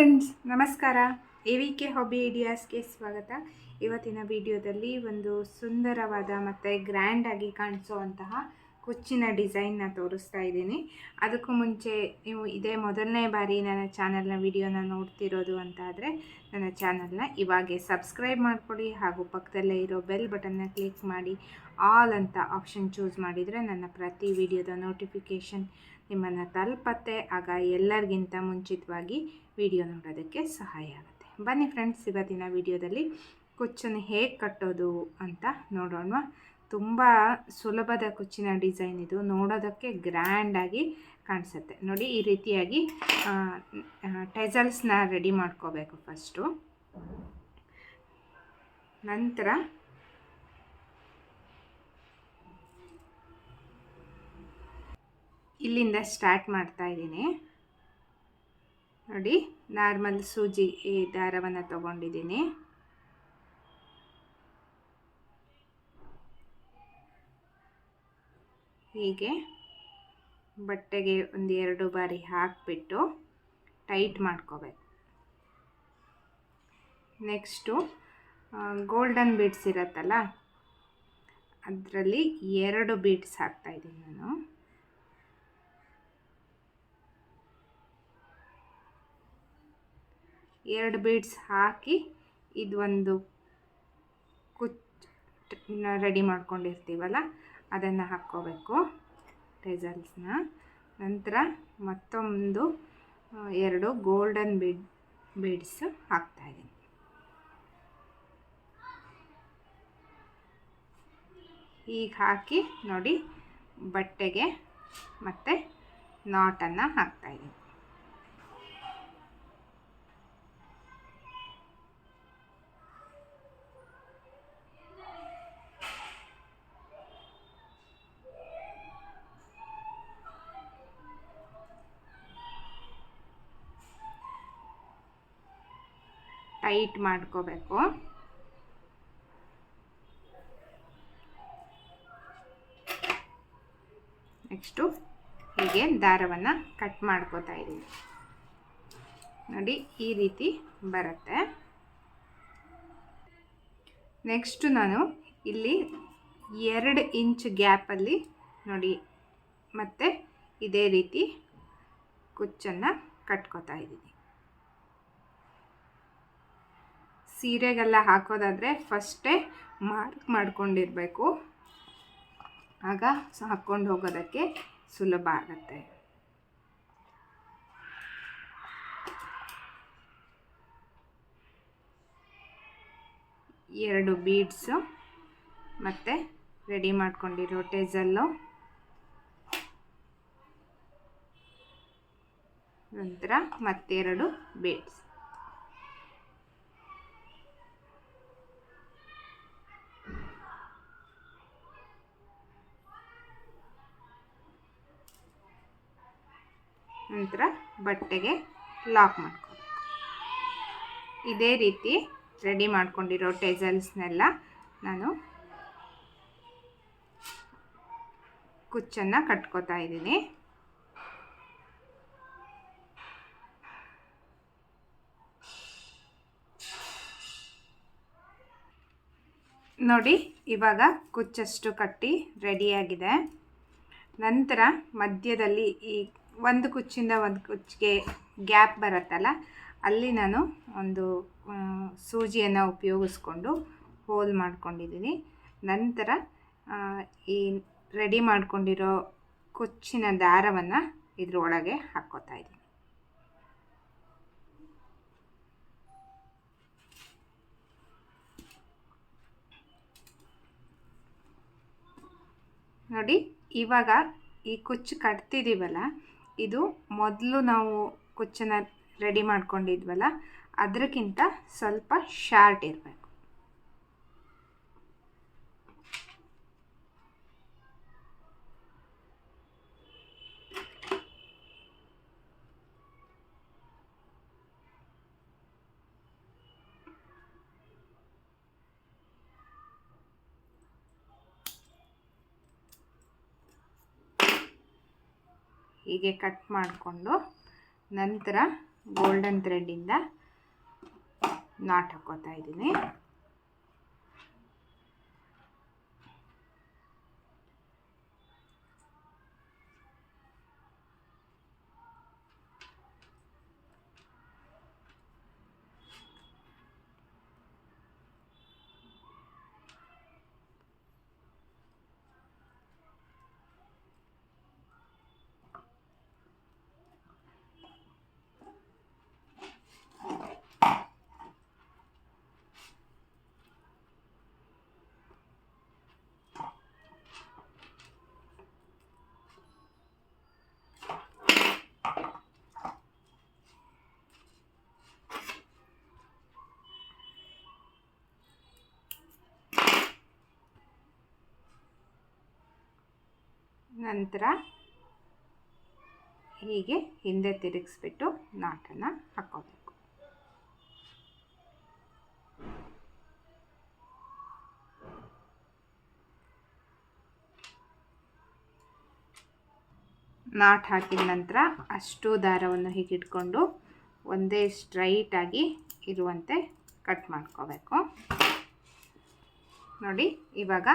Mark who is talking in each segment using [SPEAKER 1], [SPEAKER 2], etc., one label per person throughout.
[SPEAKER 1] Friends ನಮಸ್ಕಾರ. A V K hobby ಐಡಿಯಾಸ್ಗೆ ಸ್ವಾಗತ. ಇವತ್ತಿನ ವಿಡಿಯೋದಲ್ಲಿ ಒಂದು ಸುಂದರವಾದ ಮತ್ತು ಗ್ರ್ಯಾಂಡಾಗಿ ಕಾಣಿಸುವಂತಹ ಕುಚ್ಚಿನ ಡಿಸೈನ್ನ ತೋರಿಸ್ತಾ ಇದ್ದೀನಿ. ಅದಕ್ಕೂ ಮುಂಚೆ ನೀವು ಇದೇ ಮೊದಲನೇ ಬಾರಿ ನನ್ನ ಚಾನಲ್ನ ವಿಡಿಯೋನ ನೋಡ್ತಿರೋದು ಅಂತ ಆದರೆ ನನ್ನ ಚಾನಲ್ನ ಇವಾಗೆ ಸಬ್ಸ್ಕ್ರೈಬ್ ಮಾಡಿಕೊಡಿ ಹಾಗೂ ಪಕ್ಕದಲ್ಲೇ ಇರೋ ಬೆಲ್ ಬಟನ್ನ ಕ್ಲಿಕ್ ಮಾಡಿ ಆಲ್ ಅಂತ ಆಪ್ಷನ್ ಚೂಸ್ ಮಾಡಿದರೆ ನನ್ನ ಪ್ರತಿ ವಿಡಿಯೋದ ನೋಟಿಫಿಕೇಷನ್ ನಿಮ್ಮನ್ನು ತಲುಪತ್ತೆ. ಆಗ ಎಲ್ಲರಿಗಿಂತ ಮುಂಚಿತವಾಗಿ ವಿಡಿಯೋ ನೋಡೋದಕ್ಕೆ ಸಹಾಯ ಆಗುತ್ತೆ. ಬನ್ನಿ ಫ್ರೆಂಡ್ಸ್ ಇವತ್ತಿನ ವಿಡಿಯೋದಲ್ಲಿ ಕುಚ್ಚನ್ನು ಹೇಗೆ ಕಟ್ಟೋದು ಅಂತ ನೋಡೋಣ. ತುಂಬ ಸುಲಭದ ಕುಚ್ಚಿನ ಡಿಸೈನ್ ಇದು. ನೋಡೋದಕ್ಕೆ ಗ್ರ್ಯಾಂಡಾಗಿ ಕಾಣಿಸುತ್ತೆ. ನೋಡಿ, ಈ ರೀತಿಯಾಗಿ ಟೆಸಲ್ಸ್ನ ರೆಡಿ ಮಾಡ್ಕೋಬೇಕು ಫಸ್ಟು ನಂತರ ಇಲ್ಲಿಂದ ಸ್ಟಾರ್ಟ್ ಮಾಡ್ತಾ ಇದ್ದೀನಿ. ನೋಡಿ, ನಾರ್ಮಲ್ ಸೂಜಿ ಈ ದಾರವನ್ನು ತಗೊಂಡಿದ್ದೀನಿ. ಹೀಗೆ ಬಟ್ಟೆಗೆ ಒಂದು ಎರಡು ಬಾರಿ ಹಾಕಿಬಿಟ್ಟು ಟೈಟ್ ಮಾಡ್ಕೋಬೇಕು. ನೆಕ್ಸ್ಟು ಗೋಲ್ಡನ್ ಬೀಡ್ಸ್ ಇರತ್ತಲ್ಲ, ಅದರಲ್ಲಿ ಎರಡು ಬೀಡ್ಸ್ ಹಾಕ್ತಾಯಿದ್ದೀನಿ ನಾನು. ಎರಡು ಬೀಡ್ಸ್ ಹಾಕಿ ಇದು ಒಂದು ಕುಚ್ ರೆಡಿ ಮಾಡ್ಕೊಂಡಿರ್ತೀವಲ್ಲ, ಅದನ್ನು ಹಾಕ್ಕೋಬೇಕು ಟೆಸಲ್ಸ್ನ ನಂತರ ಮತ್ತೊಂದು ಎರಡು ಗೋಲ್ಡನ್ ಬೀಡ್ ಬೀಡ್ಸ್ ಹಾಕ್ತಾಯಿದ್ದೀನಿ ಈಗ ಹಾಕಿ ನೋಡಿ ಬಟ್ಟೆಗೆ ಮತ್ತು ನಾಟನ್ನು ಹಾಕ್ತಾಯಿದ್ದೀನಿ ಟೈಟ್ ಮಾಡ್ಕೋಬೇಕು. ನೆಕ್ಸ್ಟು ಹೀಗೆ ದಾರವನ್ನು ಕಟ್ ಮಾಡ್ಕೋತಾ ಇದ್ದೀನಿ. ನೋಡಿ, ಈ ರೀತಿ ಬರುತ್ತೆ. ನೆಕ್ಸ್ಟು ನಾನು ಇಲ್ಲಿ ಎರಡು ಇಂಚ್ ಗ್ಯಾಪಲ್ಲಿ ನೋಡಿ, ಮತ್ತೆ ಇದೇ ರೀತಿ ಕುಚ್ಚನ್ನು ಕಟ್ಕೋತಾ ಇದ್ದೀನಿ. ಸೀರೆಗೆಲ್ಲ ಹಾಕೋದಾದರೆ ಫಸ್ಟೇ ಮಾರ್ಕ್ ಮಾಡ್ಕೊಂಡಿರಬೇಕು. ಆಗ ಹಾಕ್ಕೊಂಡು ಹೋಗೋದಕ್ಕೆ ಸುಲಭ ಆಗುತ್ತೆ. ಎರಡು ಬೀಡ್ಸು ಮತ್ತು ರೆಡಿ ಮಾಡ್ಕೊಂಡಿರೋ ಟೇಸಲ್ಲು ನಂತರ ಮತ್ತೆರಡು ಬೀಡ್ಸ್. ನಂತರ ಬಟ್ಟೆಗೆ ಲಾಕ್ ಮಾಡ್ಕೋಬೇಕು. ಇದೇ ರೀತಿ ರೆಡಿ ಮಾಡ್ಕೊಂಡಿರೋ ಟೆಸಲ್ಸ್ನೆಲ್ಲ ನಾನು ಕುಚ್ಚನ್ನು ಕಟ್ಕೋತಾ ಇದ್ದೀನಿ. ನೋಡಿ, ಇವಾಗ ಕುಚ್ಚಷ್ಟು ಕಟ್ಟಿ ರೆಡಿಯಾಗಿದೆ. ನಂತರ ಮಧ್ಯದಲ್ಲಿ ಈ ಒಂದು ಕುಚ್ಚಿಂದ ಒಂದು ಕುಚ್ಚಿಗೆ ಗ್ಯಾಪ್ ಬರುತ್ತಲ್ಲ, ಅಲ್ಲಿ ನಾನು ಒಂದು ಸೂಜಿಯನ್ನು ಉಪಯೋಗಿಸ್ಕೊಂಡು ಹೋಲ್ ಮಾಡ್ಕೊಂಡಿದ್ದೀನಿ. ನಂತರ ಈ ರೆಡಿ ಮಾಡ್ಕೊಂಡಿರೋ ಕುಚ್ಚಿನ ದಾರವನ್ನು ಇದರೊಳಗೆ ಹಾಕ್ಕೋತಾ ಇದ್ದೀನಿ. ನೋಡಿ, ಇವಾಗ ಈ ಕುಚ್ಚು ಕಟ್ತಿದ್ದೀವಲ್ಲ ಇದು ಮೊದಲು ನಾವು ಕುಚ್ಚನ್ನ ರೆಡಿ ಮಾಡ್ಕೊಂಡಿದ್ವಲ್ಲ ಅದಕ್ಕಿಂತ ಸ್ವಲ್ಪ ಶಾರ್ಟ್ ಇರಬೇಕು. ಹೀಗೆ ಕಟ್ ಮಾಡಿಕೊಂಡು ನಂತರ ಗೋಲ್ಡನ್ ಥ್ರೆಡ್ಡಿಂದ ನಾಟ್ ಹಾಕೋತಾ ಇದ್ದೀನಿ. ನಂತರ ಹೀಗೆ ಹಿಂದೆ ತಿರುಗಿಸ್ಬಿಟ್ಟು ನಾಟನ್ನು ಹಾಕೋಬೇಕು. ನಾಟ್ ಹಾಕಿದ ನಂತರ ಅಷ್ಟು ದಾರವನ್ನು ಹೀಗಿಟ್ಕೊಂಡು ಒಂದೇ ಸ್ಟ್ರೈಟಾಗಿ ಇರುವಂತೆ ಕಟ್ ಮಾಡ್ಕೋಬೇಕು. ನೋಡಿ, ಇವಾಗ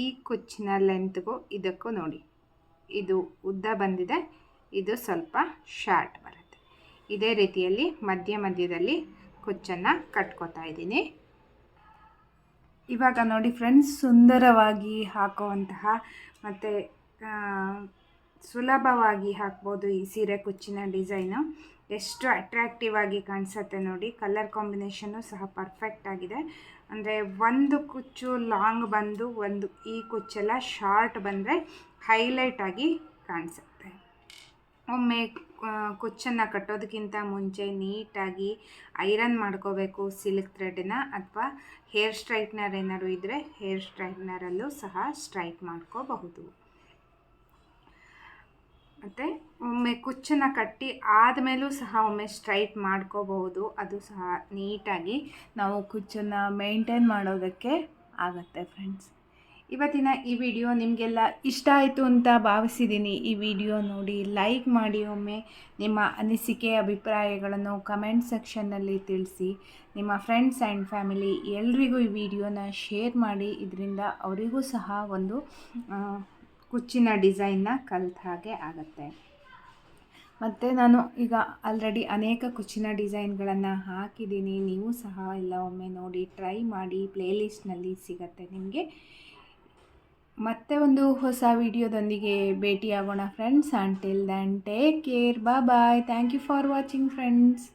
[SPEAKER 1] ಈ ಕುಚ್ಚಿನ ಲೆಂತ್ಗೂ ಇದಕ್ಕೂ ನೋಡಿ. ಇದು ಉದ್ದ ಬಂದಿದೆ, ಇದು ಸ್ವಲ್ಪ ಶಾರ್ಟ್ ಬರುತ್ತೆ. ಇದೇ ರೀತಿಯಲ್ಲಿ ಮಧ್ಯ ಮಧ್ಯದಲ್ಲಿ ಕುಚ್ಚನ್ನು ಕಟ್ಕೋತಾ ಇದ್ದೀನಿ. ಇವಾಗ ನೋಡಿ ಫ್ರೆಂಡ್ಸ್ ಸುಂದರವಾಗಿ ಹಾಕುವಂತಹ ಮತ್ತು ಸುಲಭವಾಗಿ ಹಾಕ್ಬೋದು ಈ ಸೀರೆ ಕುಚ್ಚಿನ ಡಿಸೈನು. ಎಷ್ಟು ಅಟ್ರಾಕ್ಟಿವ್ ಆಗಿ ಕಾಣಿಸುತ್ತೆ ನೋಡಿ. ಕಲರ್ ಕಾಂಬಿನೇಷನ್ನು ಸಹ ಪರ್ಫೆಕ್ಟ್ ಆಗಿದೆ. ಅಂದರೆ ಒಂದು ಕುಚ್ಚು ಲಾಂಗ್ ಬಂದು ಒಂದು ಈ ಕುಚ್ಚೆಲ್ಲ ಶಾರ್ಟ್ ಬಂದರೆ ಹೈಲೈಟ್ ಆಗಿ ಕಾಣಿಸುತ್ತೆ. ಒಮ್ಮೆ ಕುಚ್ಚನ್ನು ಕಟ್ಟೋದಕ್ಕಿಂತ ಮುಂಚೆ ನೀಟಾಗಿ ಐರನ್ ಮಾಡ್ಕೋಬೇಕು ಸಿಲ್ಕ್ ಥ್ರೆಡ್ನ ಅಥವಾ ಹೇರ್ ಸ್ಟ್ರೈಟ್ನರ್ ಏನಾದ್ರು ಇದ್ದರೆ ಹೇರ್ ಸ್ಟ್ರೈಟ್ನರಲ್ಲೂ ಸಹ ಸ್ಟ್ರೈಟ್ ಮಾಡ್ಕೋಬಹುದು. ಮತ್ತು ಒಮ್ಮೆ ಕುಚ್ಚನ್ನು ಕಟ್ಟಿ ಆದಮೇಲೂ ಸಹ ಒಮ್ಮೆ ಸ್ಟ್ರೈಟ್ ಮಾಡ್ಕೋಬಹುದು. ಅದು ಸಹ ನೀಟಾಗಿ ನಾವು ಕುಚ್ಚನ್ನು ಮೇಂಟೈನ್ ಮಾಡೋದಕ್ಕೆ ಆಗುತ್ತೆ ಫ್ರೆಂಡ್ಸ್. ಇವತ್ತಿನ ಈ ವಿಡಿಯೋ ನಿಮಗೆಲ್ಲ ಇಷ್ಟ ಆಯಿತು ಅಂತ ಭಾವಿಸಿದ್ದೀನಿ. ಈ ವಿಡಿಯೋ ನೋಡಿ ಲೈಕ್ ಮಾಡಿ, ಒಮ್ಮೆ ನಿಮ್ಮ ಅನಿಸಿಕೆ, ಅಭಿಪ್ರಾಯಗಳನ್ನು ಕಮೆಂಟ್ ಸೆಕ್ಷನ್ನಲ್ಲಿ ತಿಳಿಸಿ. ನಿಮ್ಮ ಫ್ರೆಂಡ್ಸ್ ಆ್ಯಂಡ್ ಫ್ಯಾಮಿಲಿ ಎಲ್ರಿಗೂ ಈ ವಿಡಿಯೋನ ಶೇರ್ ಮಾಡಿ. ಇದರಿಂದ ಅವರಿಗೂ ಸಹ ಒಂದು ಕುಚ್ಚಿನ ಡಿಸೈನ್ನ ಕಲಿತ ಹಾಗೆ ಆಗುತ್ತೆ. ಮತ್ತು ನಾನು ಈಗ ಆಲ್ರೆಡಿ ಅನೇಕ ಕುಚ್ಚಿನ ಡಿಸೈನ್ಗಳನ್ನು ಹಾಕಿದ್ದೀನಿ. ನೀವು ಸಹ ಎಲ್ಲ ಒಮ್ಮೆ ನೋಡಿ ಟ್ರೈ ಮಾಡಿ, ಪ್ಲೇಲಿಸ್ಟ್ನಲ್ಲಿ ಸಿಗತ್ತೆ ನಿಮಗೆ. ಮತ್ತೆ ಒಂದು ಹೊಸ ವಿಡಿಯೋದೊಂದಿಗೆ ಭೇಟಿಯಾಗೋಣ friends until then take care bye bye thank you for watching friends